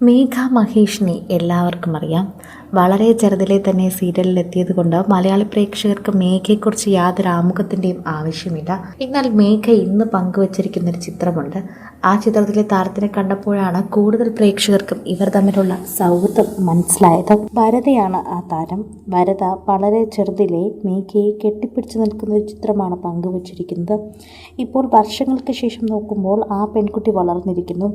മേഘ മഹേഷിനെ എല്ലാവർക്കും അറിയാം. വളരെ ചെറുതിലെ തന്നെ സീരിയലിൽ എത്തിയത് കൊണ്ട് മലയാളി പ്രേക്ഷകർക്ക് മേഘയെക്കുറിച്ച് യാതൊരു ആമുഖത്തിന്റെയും ആവശ്യമില്ല. എന്നാൽ മേഘ ഇന്ന് പങ്കുവച്ചിരിക്കുന്ന ഒരു ചിത്രമുണ്ട്. ആ ചിത്രത്തിലെ താരത്തിനെ കണ്ടപ്പോഴാണ് കൂടുതൽ പ്രേക്ഷകർക്കും ഇവർ തമ്മിലുള്ള സൗഹൃദം മനസ്സിലായത്. ഭരതയാണ് ആ താരം. ഭരത വളരെ ചെറുതിലെ മേഘയെ കെട്ടിപ്പിടിച്ചു നിൽക്കുന്ന ഒരു ചിത്രമാണ് പങ്കുവച്ചിരിക്കുന്നത്. ഇപ്പോൾ വർഷങ്ങൾക്ക് ശേഷം നോക്കുമ്പോൾ ആ പെൺകുട്ടി വളർന്നിരിക്കുന്നു.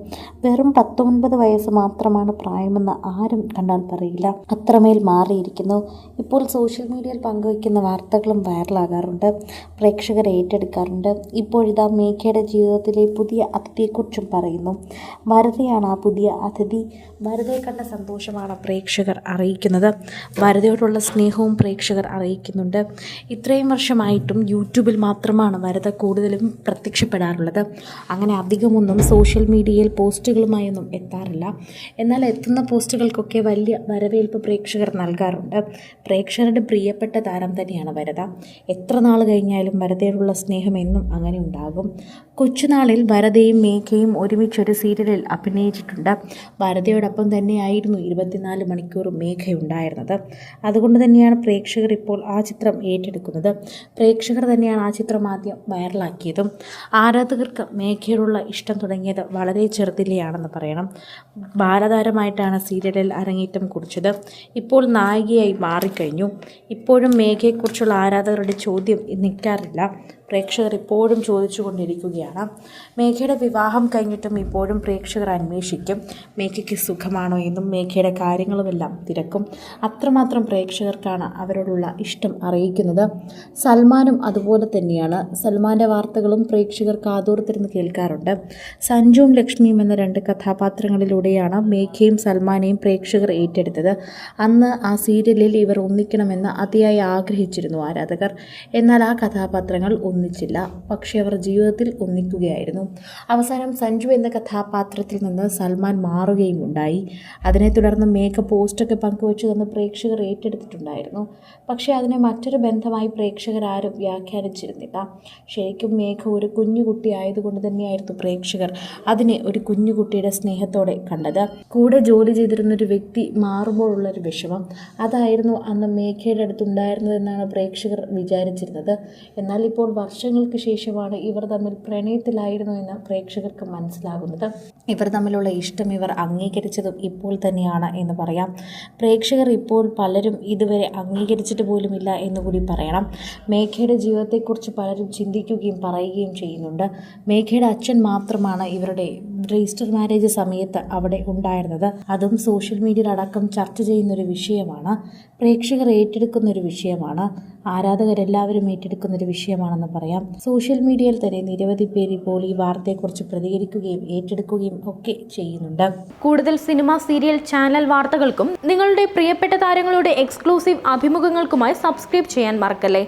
വെറും പത്തൊൻപത് വയസ്സ് മാത്രമാണ് പ്രായമെന്ന് ആരും കണ്ടാൽ പറയില്ല. അത്രമേൽ മാറിയിരിക്കുന്നു. ഇപ്പോൾ സോഷ്യൽ മീഡിയയിൽ പങ്കുവയ്ക്കുന്ന വാർത്തകളും വൈറലാകാറുണ്ട്. പ്രേക്ഷകർ ഏറ്റെടുക്കാറുണ്ട്. ഇപ്പോഴിതാ മേഘയുടെ ജീവിതത്തിലെ പുതിയ അതിഥിയെക്കുറിച്ചും പറയുന്നു. ഭരതയാണ് ആ പുതിയ അതിഥി. ഭരതയെ കണ്ട സന്തോഷമാണ് പ്രേക്ഷകർ അറിയിക്കുന്നത്. ഭരതയോടുള്ള സ്നേഹവും പ്രേക്ഷകർ അറിയിക്കുന്നുണ്ട്. ഇത്രയും വർഷമായിട്ടും യൂട്യൂബിൽ മാത്രമാണ് വരത കൂടുതലും പ്രത്യക്ഷപ്പെടാറുള്ളത്. അങ്ങനെ അധികമൊന്നും സോഷ്യൽ മീഡിയയിൽ പോസ്റ്റുകളുമായൊന്നും എത്താറില്ല. എന്നാൽ എത്തുന്ന പോസ്റ്റുകൾക്കൊക്കെ വലിയ വരവേൽപ്പ് പ്രേക്ഷകർ നൽകാറുണ്ട്. പ്രേക്ഷകരുടെ പ്രിയപ്പെട്ട താരം തന്നെയാണ് വരദ എത്ര നാൾ കഴിഞ്ഞാലും വരദയോടുള്ള സ്നേഹം എന്നും അങ്ങനെ ഉണ്ടാകും. കൊച്ചുനാളിൽ ഭരതയും മേഘയും ഒരുമിച്ചൊരു സീരിയലിൽ അഭിനയിച്ചിട്ടുണ്ട്. ഭരതയോടൊപ്പം തന്നെയായിരുന്നു ഇരുപത്തിനാല് മണിക്കൂറും മേഘ ഉണ്ടായിരുന്നത് അതുകൊണ്ട് തന്നെയാണ് പ്രേക്ഷകർ ഇപ്പോൾ ആ ചിത്രം ഏറ്റെടുക്കുന്നത്. പ്രേക്ഷകർ തന്നെയാണ് ആ ചിത്രം ആദ്യം വൈറലാക്കിയതും. ആരാധകർക്ക് മേഘയോടുള്ള ഇഷ്ടം തുടങ്ങിയത് വളരെ ചെറുതിലെയാണെന്ന് പറയണം. ബാലതാരമായിട്ടാണ് സീരിയലിൽ അരങ്ങേറ്റം കുറിച്ചത്. ഇപ്പോൾ നായികയായി മാറിക്കഴിഞ്ഞു. ഇപ്പോഴും മേഘയെക്കുറിച്ചുള്ള ആരാധകരുടെ ചോദ്യം നിൽക്കാറില്ല. പ്രേക്ഷകർ ഇപ്പോഴും ചോദിച്ചുകൊണ്ടിരിക്കുകയാണ്. മേഘയുടെ വിവാഹം കഴിഞ്ഞിട്ടും ഇപ്പോഴും പ്രേക്ഷകർ അന്വേഷിക്കും. മേഘയ്ക്ക് സുഖമാണോ എന്നും മേഘയുടെ കാര്യങ്ങളുമെല്ലാം തിരക്കും. അത്രമാത്രം പ്രേക്ഷകർക്കാണ് അവരോടുള്ള ഇഷ്ടം അറിയിക്കുന്നത്. സൽമാനും അതുപോലെ തന്നെയാണ്. സൽമാന്റെ വാർത്തകളും പ്രേക്ഷകർ കാതോർത്തിരുന്ന് കേൾക്കാറുണ്ട്. സഞ്ജുവും ലക്ഷ്മിയും എന്ന രണ്ട് കഥാപാത്രങ്ങളിലൂടെയാണ് മേഘയും സൽമാനെയും പ്രേക്ഷകർ ഏറ്റെടുത്തത്. അന്ന് ആ സീരിയലിൽ ഇവർ ഒന്നിക്കണമെന്ന് അതിയായി ആഗ്രഹിച്ചിരുന്നു ആരാധകർ. എന്നാൽ ആ കഥാപാത്രങ്ങൾ ഒന്നിച്ചില്ല. പക്ഷേ അവർ ജീവിതത്തിൽ ഒന്നിക്കുകയായിരുന്നു അവസാനം സഞ്ജു എന്ന കഥാപാത്രത്തിൽ നിന്ന് സൽമാൻ മാറുകയും ഉണ്ടായി. അതിനെ തുടർന്ന് മേക്കപ്പ് പോസ്റ്റൊക്കെ പങ്കുവച്ചു തന്ന് പ്രേക്ഷകർ ഏറ്റെടുത്തിട്ടുണ്ടായിരുന്നു. പക്ഷേ അതിനെ മറ്റൊരു ബന്ധമായി പ്രേക്ഷകർ ആരും വ്യാഖ്യാനിച്ചിരുന്നില്ല. ശരിക്കും മേഘ ഒരു കുഞ്ഞുകുട്ടി ആയതുകൊണ്ട് തന്നെയായിരുന്നു പ്രേക്ഷകർ അതിനെ ഒരു കുഞ്ഞുകുട്ടിയുടെ സ്നേഹത്തോടെ കണ്ടത്. കൂടെ ജോലി ചെയ്തിരുന്ന ഒരു വ്യക്തി മാറുമ്പോഴുള്ളൊരു വിഷമം. അതായിരുന്നു അന്ന് മേഘയുടെ അടുത്തുണ്ടായിരുന്നതെന്നാണ് പ്രേക്ഷകർ വിചാരിച്ചിരുന്നത്. എന്നാൽ ഇപ്പോൾ വർഷങ്ങൾക്ക് ശേഷമാണ് ഇവർ തമ്മിൽ പ്രണയത്തിലായിരുന്നു എന്ന് പ്രേക്ഷകർക്ക് മനസ്സിലാകുന്നത്. ഇവർ തമ്മിലുള്ള ഇഷ്ടം ഇവർ അംഗീകരിച്ചതും ഇപ്പോൾ തന്നെയാണ് എന്ന് പറയാം. പ്രേക്ഷകർ ഇപ്പോൾ പലരും ഇതുവരെ അംഗീകരിച്ചിട്ട് പോലുമില്ല എന്നുകൂടി പറയണം. മേഘയുടെ ജീവിതത്തെക്കുറിച്ച് പലരും ചിന്തിക്കുകയും പറയുകയും ചെയ്യുന്നുണ്ട്. മേഘയുടെ അച്ഛൻ മാത്രമാണ് ഇവരുടെ രജിസ്റ്റർ മാരേജ് സമയത്ത് അവിടെ ഉണ്ടായിരുന്നത്. അതും സോഷ്യൽ മീഡിയയിൽ അടക്കം ചർച്ച ചെയ്യുന്നൊരു വിഷയമാണ്. പ്രേക്ഷകർ ഏറ്റെടുക്കുന്ന ഒരു വിഷയമാണ്. ആരാധകരെല്ലാവരും ഏറ്റെടുക്കുന്ന ഒരു വിഷയമാണെന്ന് പറയാം. സോഷ്യൽ മീഡിയയിൽ തന്നെ നിരവധി പേര് ഇപ്പോൾ ഈ വാർത്തയെക്കുറിച്ച് പ്രതികരിക്കുകയും ഏറ്റെടുക്കുകയും ഒക്കെ ചെയ്യുന്നുണ്ട്. കൂടുതൽ സിനിമ സീരിയൽ ചാനൽ വാർത്തകൾക്കും നിങ്ങളുടെ പ്രിയപ്പെട്ട താരങ്ങളുടെ എക്സ്ക്ലൂസീവ് അഭിമുഖങ്ങൾക്കുമായി സബ്സ്ക്രൈബ് ചെയ്യാൻ മറക്കല്ലേ?